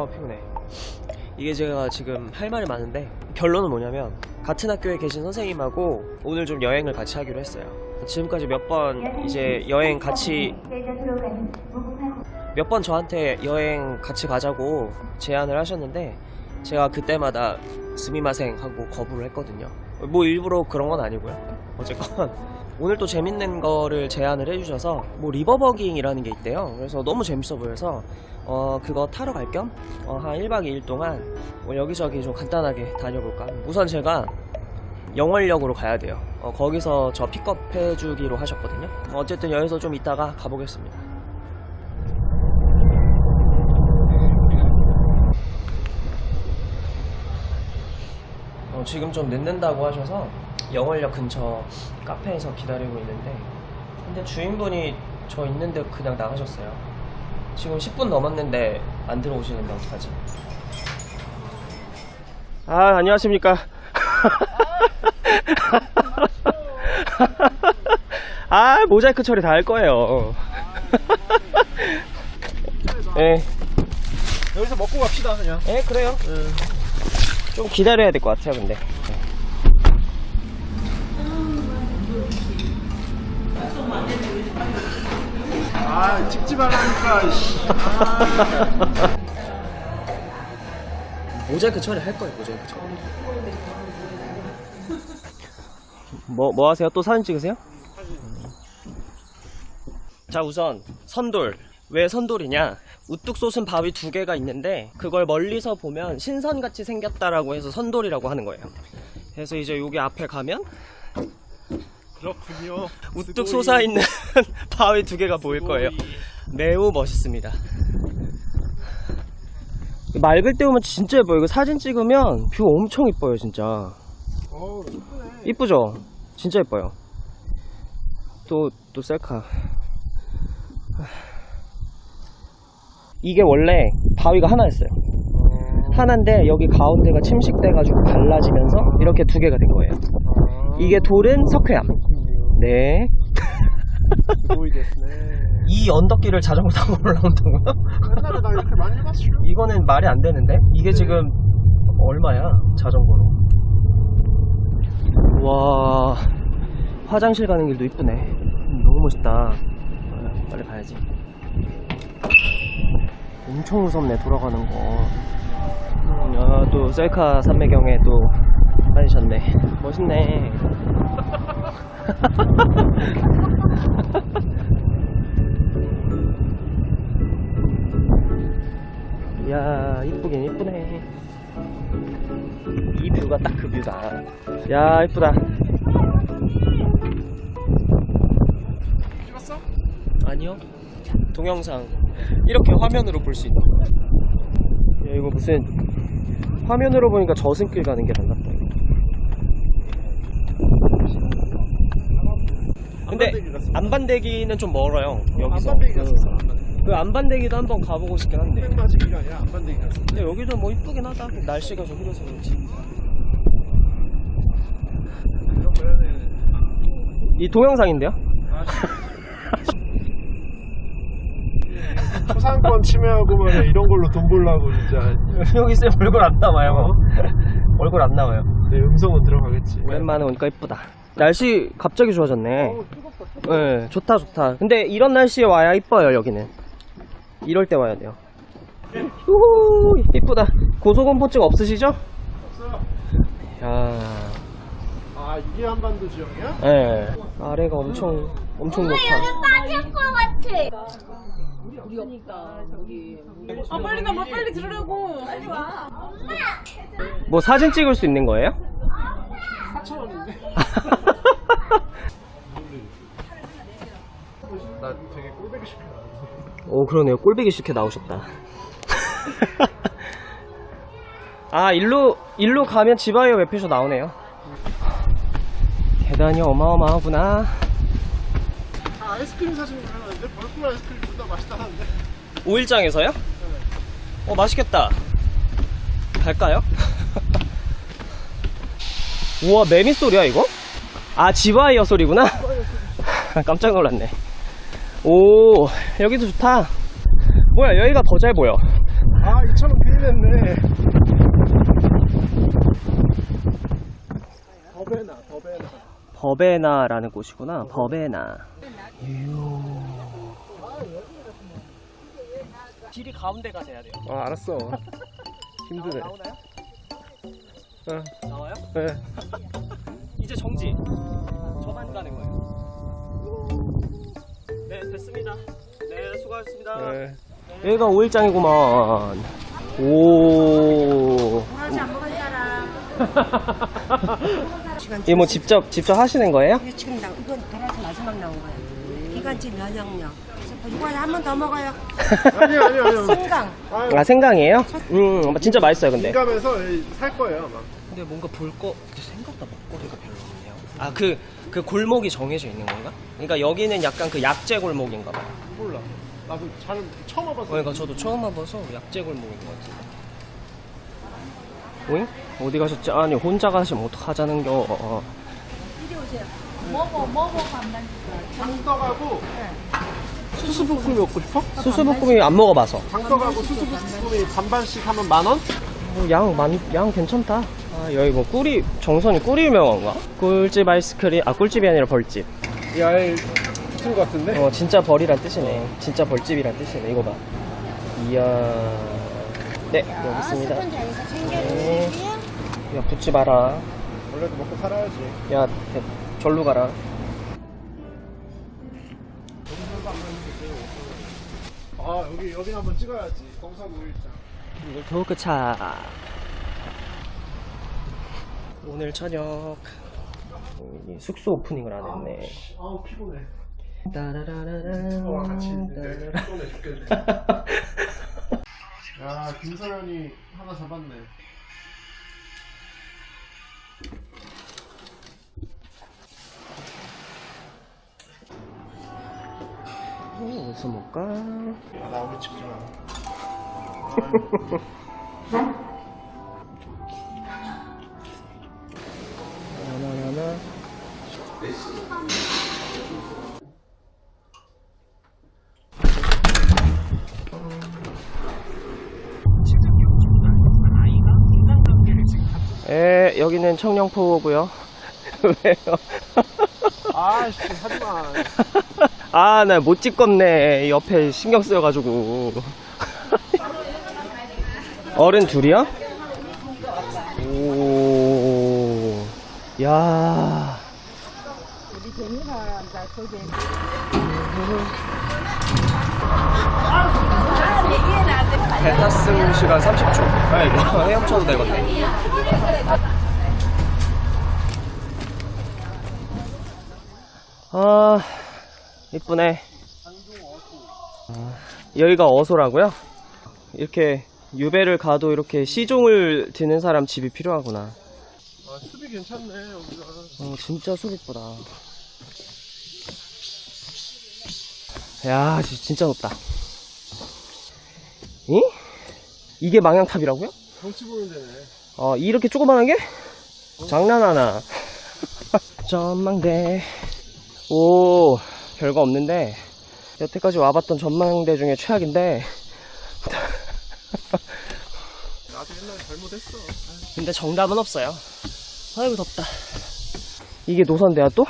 아 피곤해. 이게 제가 지금 할 말이 많은데 결론은 뭐냐면 같은 학교에 계신 선생님하고 오늘 좀 여행을 같이 하기로 했어요. 지금까지 몇 번 이제 여행 같이 몇 번 저한테 여행 같이 가자고 제안을 하셨는데 제가 그때마다 스미마생 하고 거부를 했거든요. 뭐 일부러 그런 건 아니고요. 어쨌건 오늘 또 재밌는 거를 제안을 해주셔서 뭐 리버버깅이라는 게 있대요. 그래서 너무 재밌어 보여서 어 그거 타러 갈겸 어, 한 1박 2일 동안 뭐 여기저기 좀 간단하게 다녀볼까. 우선 제가 영월역으로 가야 돼요. 어, 거기서 저 픽업 해주기로 하셨거든요. 어쨌든 여기서 좀 이따가 가보겠습니다. 어, 지금 좀 늦는다고 하셔서 영월역 근처 카페에서 기다리고 있는데 근데 주인분이 저 있는데 그냥 나가셨어요. 지금 10분 넘었는데 안 들어오시는데 어떡하지? 아 안녕하십니까? 아 모자이크 처리 다 할 거예요. 예, 여기서 먹고 갑시다 그냥 예 그래요. 좀 기다려야 될 것 같아요, 근데. 아 말라니까 씨. 아, 모자이크 처리 할 거예요, 모자이크 처리. 뭐, 뭐 하세요? 또 사진 찍으세요? 자, 우선, 선돌. 왜 선돌이냐? 우뚝 솟은 바위 두 개가 있는데, 그걸 멀리서 보면 신선같이 생겼다라고 해서 선돌이라고 하는 거예요. 그래서 이제 여기 앞에 가면, 그렇군요 우뚝 솟아있는 바위 두 개가 보일 거예요. 매우 멋있습니다. 맑을 때 오면 진짜 예뻐요. 이거 사진 찍으면 뷰 엄청 이뻐요, 진짜. 이쁘죠? 진짜 예뻐요. 또, 또 셀카. 이게 원래 바위가 하나였어요. 하나인데 여기 가운데가 침식돼 가지고 갈라지면서 이렇게 두 개가 된 거예요. 이게 돌은 석회암. 네. 이 언덕길을 자전거 타고 올라온다고요? 옛날에 나 이렇게 많이 해봤어 이거는 말이 안 되는데? 이게 지금 얼마야? 자전거로. 와, 화장실 가는 길도 이쁘네. 음, 너무 멋있다. 아, 빨리 가야지. 엄청 무섭네, 돌아가는 거. 음, 아, 또 셀카 산매경에 또 다니셨네. 멋있네. 야 이쁘긴 이쁘네. 이 뷰가 딱 그 뷰다. 야 이쁘다. 찍었어? 아니요. 동영상. 이렇게 화면으로 볼 수 있다. 야 이거 무슨 화면으로 보니까 저승길 가는 게 같다 근데 안반대기. 안반대기는 좀 멀어요 여기서. 안반대기 그- 갔었어 그 안반대기도 한번 가보고 싶긴 한데 땡맞이기가 아니라 안반대기 갔어 근데 여기도 뭐 이쁘긴 하다. 날씨가 좀 흐려서 그렇지. 이런 거 해야 돼이 동영상인데요? 아, 초상권 침해하고만 이런 걸로 돈 벌라고 진짜 여기 있으면 얼굴 안 나와요. 얼굴 안 나와요. 내 음성은 들어가겠지 오랜만에 오니까 이쁘다. 날씨 갑자기 좋아졌네. 네, 좋다 좋다. 근데 이런 날씨에 와야 이뻐요 여기는. 이럴 때 와야 돼요. 우후 이쁘다. 고소공포증 없으시죠? 없어 야, 아 이게 한반도 지역이야? 네. 아래가 엄청 엄청 높아. 빠질 것 같아. 아 빨리 나뭐 빨리 들으려고 빨리 와뭐 사진 찍을 수 있는 거예요? 4천원인데 나 되게 꼴배기 싫어 오 그러네요. 꼴배기 싫게 나오셨다. 아 일로 일로 가면 지바이어 웹페이저 나오네요. 계단이 어마어마하구나. 아 아이스크림 사진 그러는데 벌꿀 아이스크림 존나 맛있다는데. 5일장에서요? 어 맛있겠다. 갈까요? 우와 매미 소리야 이거? 아 지바이어 소리구나. 깜짝 놀랐네 오 여기도 좋다 뭐야 여기가 더 잘 보여 아 2,000원 괜히 냈네 더베나 더베나 버베나라는 곳이구나. 버베나. 길이 가운데 가셔야 돼요. 아 알았어 힘드네 나오나요? 응. 나와요? 네. 이제 정지. 됐습니다. 네, 수고하셨습니다. 네. 여기가 5일장이구만. 오. 이뭐 직접 직접 하시는 거예요? 이게 지금 나 이건 돌아서 마지막 나온 거예요. 기관지 면역력. 이거 한번 더 먹어요. 아니요 아니요 아니요 생강. 아유, 아 생강이에요? 음 진짜 맛있어요 근데. 민감해서 살 거예요 아마 근데 뭔가 볼 거 생각보다 먹거리가 별로 없네요. 아그 그 골목이 정해져 있는 건가? 그러니까 여기는 약간 그 약재 골목인가 봐요. 몰라 나도 잘 처음 와봤어 그러니까 저도 처음 와봐서 약재 골목인 것 같은데. 오잉? 어디 가셨지? 아니 혼자 가시면 어떡하자는겨. 장떡하고 수수부꾸미 먹고 싶어? 수수볶음이 안 먹어봐서. 장떡하고 수수부꾸미 반반씩 하면 만 원? 어, 양, 많, 양 괜찮다. 아, 여기 뭐 꿀이, 정선이 꿀이 유명한가? 꿀집 아이스크림, 아, 꿀집이 아니라 벌집. 야알 붙은 것 같은데? 어, 진짜 벌이란 뜻이네. 진짜 벌집이란 뜻이네. 이거 봐. 이야. 네, 여기 있습니다. 네. 야, 붙지 마라. 원래도 먹고 살아야지 야, 대- 절로 가라. 아 여기 여기 한번 찍어야지 동사무 일장 도크차. 오늘 저녁. 숙소 오프닝을 안 했네. 아우 피곤해 따라라라란. 와 같이 있는데. 피곤해 죽겠네 야 김서연이 하나 잡았네 어, 어디서 먹까? 야, 나 오늘 찍지 마하 에, 여기는 청령포고요. 왜요? 아씨 하지마 아, 나 못 찍겠네. 옆에 신경 쓰여가지고. 어른 둘이야? 오, 야. 배 탔음 시간 30초. 아, 이거 헤엄쳐도 되겠네. 아, 이쁘네. 아, 여기가 어소라고요? 이렇게 유배를 가도 이렇게 시종을 드는 사람 집이 필요하구나. 아 수비 괜찮네 여기가 어, 진짜 숲 이쁘다. 야, 지- 진짜 높다. 이? 이게 망향탑이라고요? 경치 보는 데네 어, 이렇게 조그만한 게? 장난하나. 전망대. 오, 별거 없는데, 여태까지 와봤던 전망대 중에 최악인데, 나도 옛날에 잘못했어 근데 정답은 없어요. 아이고, 덥다. 이게 노선대야 또?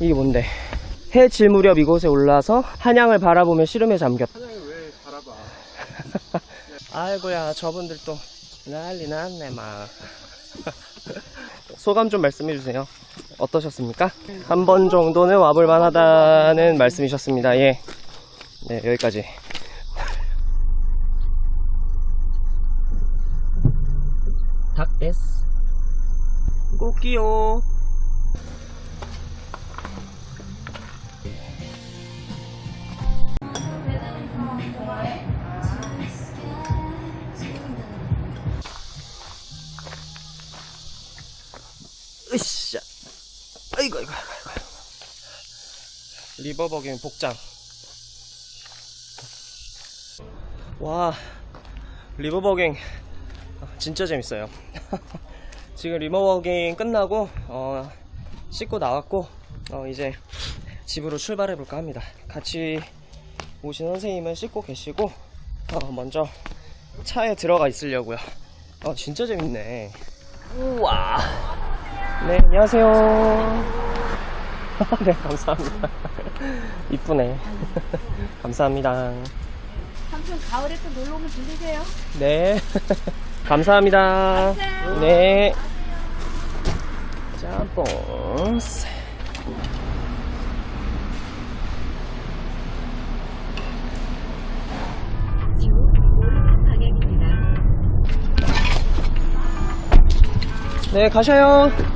이게 뭔데? 해 질 무렵 이곳에 올라서 한양을 바라보며 씨름에 잠겼다. 사장이 왜 바라봐 아이고야, 저분들 또 난리 났네, 막. 소감 좀 말씀해 주세요. 어떠셨습니까? 한 번 정도는 와볼 만하다는 말씀이셨습니다. 예. 네, 여기까지. 닭 S. 꽃기요. 리버버깅 복장. 와, 리버버깅 진짜 재밌어요. 지금 리버버깅 끝나고 어, 씻고 나왔고 어, 이제 집으로 출발해 볼까 합니다. 같이 오신 선생님은 씻고 계시고 어, 먼저 차에 들어가 있으려고요. 아, 진짜 재밌네. 우와. 네, 안녕하세요. 네, 감사합니다. 이쁘네. 감사합니다. 삼촌 가을에 또 놀러 오면 들리세요. 네. 감사합니다. 네. 짬뽕. 네, 가셔요.